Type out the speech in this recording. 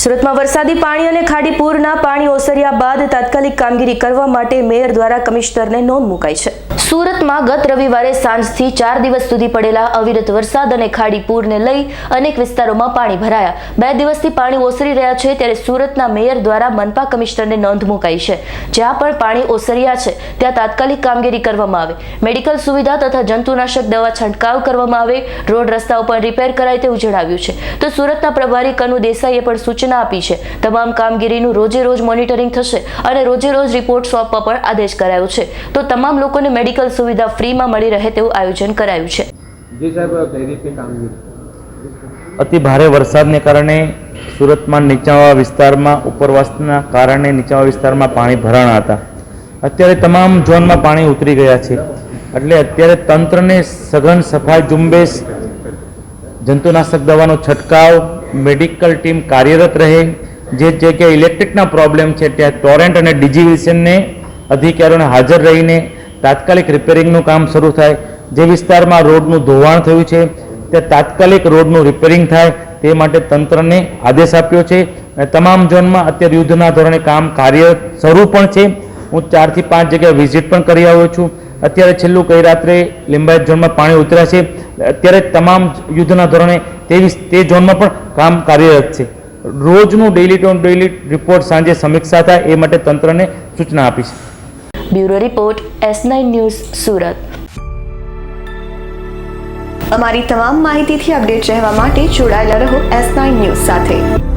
સુરતમાં વરસાદી પાણી અને ખાડી પૂરના પાણી ઓસર્યા બાદ તાત્કાલિક કામગીરી કરવા માટે મેયર દ્વારા કમિશનરને નોંધ મુકાઈ છે. સુરતમાં ગત રવિવારે સાંજથી ચાર દિવસ સુધી પડેલા અવિરત વરસાદ અને ખાડી પૂરને લઈ અનેક વિસ્તારોમાં પાણી ભરાયા. બે દિવસથી પાણી ઓસરી રહ્યા છે ત્યારે સુરતના મેયર દ્વારા મનપા કમિશનરને નોંધ મુકાઈ છે. જ્યાં પણ પાણી ઓસર્યા છે, ત્યાં તાત્કાલિક કામગીરી કરવામાં આવે. મેડિકલ સુવિધા તથા જંતુનાશક દવા છંટકાવ કરવામાં આવે. રોડ રસ્તાઓ પણ રિપેર કરાય તેવું જણાવ્યું છે. તો સુરતના પ્રભારી કનુ દેસાઈએ પણ સૂચના આપી છે. તમામ કામગીરીનું રોજે રોજ મોનિટરિંગ થશે અને રોજે રોજ રિપોર્ટ સોંપવા પણ આદેશ કરાયો છે. તો તમામ લોકોને મેડિકલ સુવિધા ફ્રીમાં મળી રહે તેવું આયોજન કરાયું છે. અતિ ભારે વરસાદને કારણે સુરતમાં નીચાણવાળા વિસ્તારમાં ઉપરવાસના કારણે નીચાણવાળા વિસ્તારમાં પાણી ભરાણા હતા. અત્યારે તમામ ઝોનમાં પાણી ઉતરી ગયા છે. એટલે અત્યારે તંત્રને સઘન સફાઈ ઝુંબેશ જંતુનાશક દવાનો છંટકાવ મેડિકલ ટીમ કાર્યરત રહે, જે જગ્યાએ ઇલેક્ટ્રિકના પ્રોબ્લેમ છે, ત્યાં ટોરેન્ટ અને ડિજિવિશનને અધિકારીઓને હાજર રહીને તાત્કાલિક રિપેરિંગનું કામ શરૂ થાય. જે વિસ્તારમાં રોડનું ધોવાણ થયું છે, ત્યાં તાત્કાલિક રોડનું રિપેરિંગ થાય, તે માટે તંત્રને આદેશ આપ્યો છે. અને તમામ ઝોનમાં અત્યારે યુદ્ધના ધોરણે કામ કાર્ય શરૂ પણ છે. હું ચારથી પાંચ જગ્યાએ વિઝિટ પણ કરી આવ્યો છું. અત્યારે છેલ્લું ગઈ રાત્રે લિંબાયત ઝોનમાં પાણી ઉતર્યા છે. અત્યારે તમામ યુદ્ધના ધોરણે તેવી તે ઝોનમાં પણ કામ કાર્યરત છે. રોજનું ડેઇલી ટુ ડેઇલી રિપોર્ટ સાંજે સમીક્ષા થાય એ માટે તંત્રને સૂચના આપી છે. Bureau report, S nine news, Surat. અમારી તમામ માહિતીથી અપડેટ રહેવા માટે જોડાયેલા રહો એસ નાઇન ન્યૂઝ સાથે.